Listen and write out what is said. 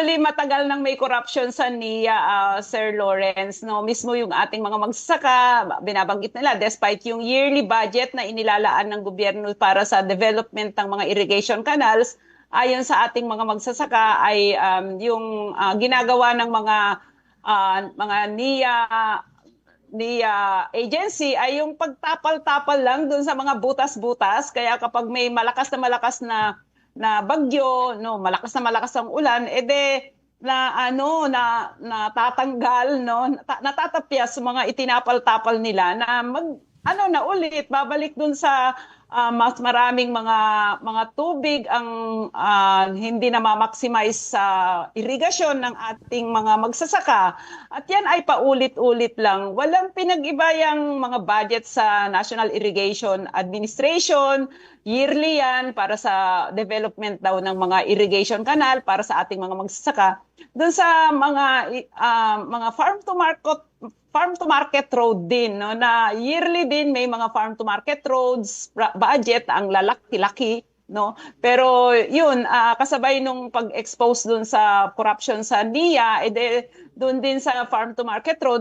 Actually, matagal nang may corruption sa NIA, ah, Sir Lawrence. No? Mismo yung ating mga magsasaka, binabanggit nila, despite yung yearly budget na inilalaan ng gobyerno para sa development ng mga irrigation canals, ayon sa ating mga magsasaka ay um, yung ah, ginagawa ng mga ah, mga NIA NIA agency ay yung pagtapal-tapal lang dun sa mga butas-butas. Kaya kapag may malakas na malakas na na bagyo, no, malakas na malakas ang ulan, ede na ano na natatanggal no nata- natatapyas mga itinapal-tapal nila na mag ano na ulit babalik dun sa ah, mas maraming mga mga tubig ang ah, hindi na ma-maximize sa irigasyon ng ating mga magsasaka. At yan ay paulit-ulit lang. Walang pinag-ibayang mga budget sa National Irrigation Administration. Yearly yan para sa development daw ng mga irrigation canal para sa ating mga magsasaka. Doon sa mga ah, mga farm to market farm to market road din no? Na yearly din may mga farm to market roads budget ang lalaki-laki no? Pero yun ah, kasabay nung pag-expose doon sa corruption sa NIA ede doon din sa farm to market road